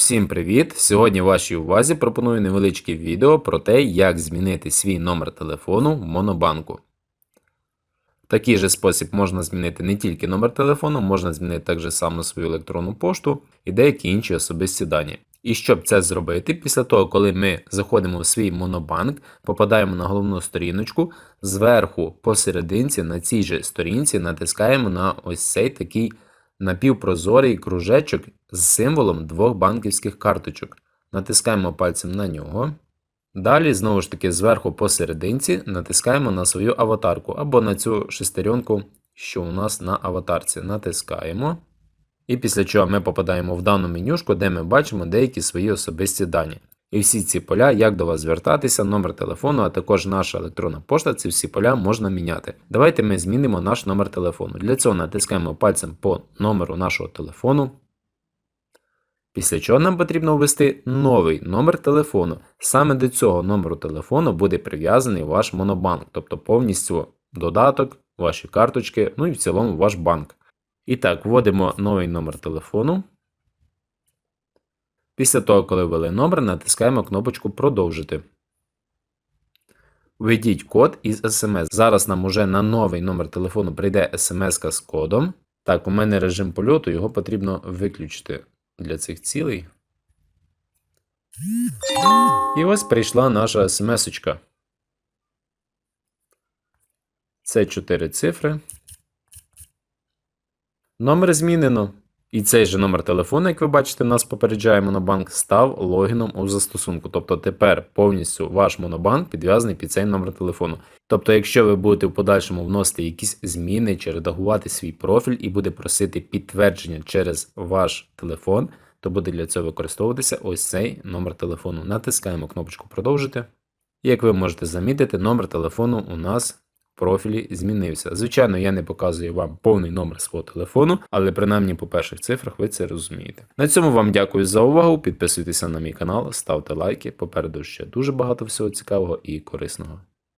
Всім привіт! Сьогодні вашій увазі пропоную невеличке відео про те, як змінити свій номер телефону в Монобанку. В такий же спосіб можна змінити не тільки номер телефону, можна змінити так же само свою електронну пошту і деякі інші особисті дані. І щоб це зробити, після того, коли ми заходимо в свій монобанк, попадаємо на головну сторіночку, зверху посерединці на цій же сторінці натискаємо на ось цей такий напівпрозорий кружечок з символом двох банківських карточок. Натискаємо пальцем на нього. Далі, знову ж таки, зверху посерединці натискаємо на свою аватарку або на цю шестеренку, що у нас на аватарці. Натискаємо. І після чого ми попадаємо в дану менюшку, де ми бачимо деякі свої особисті дані. І всі ці поля, як до вас звертатися, номер телефону, а також наша електронна пошта, ці всі поля можна міняти. Давайте ми змінимо наш номер телефону. Для цього натискаємо пальцем по номеру нашого телефону. Після чого нам потрібно ввести новий номер телефону. Саме до цього номеру телефону буде прив'язаний ваш монобанк, тобто повністю додаток, ваші карточки, ну і в цілому ваш банк. І так, вводимо новий номер телефону. Після того, коли ввели номер, натискаємо кнопочку Продовжити. Введіть код із SMS. Зараз нам уже на новий номер телефону прийде SMS з кодом. Так, у мене режим польоту, його потрібно виключити для цих цілей. І ось прийшла наша смс-очка. Це 4 цифри. Номер змінено. І цей же номер телефону, як ви бачите, нас попереджає Монобанк, став логіном у застосунку. Тобто тепер повністю ваш Монобанк підв'язаний під цей номер телефону. Тобто, якщо ви будете в подальшому вносити якісь зміни чи редагувати свій профіль і буде просити підтвердження через ваш телефон, то буде для цього використовуватися ось цей номер телефону. Натискаємо кнопочку Продовжити. І як ви можете замітити, номер телефону у нас профілі змінився. Звичайно, я не показую вам повний номер свого телефону, але принаймні по перших цифрах ви це розумієте. На цьому вам дякую за увагу. Підписуйтеся на мій канал, ставте лайки. Попереду ще дуже багато всього цікавого і корисного.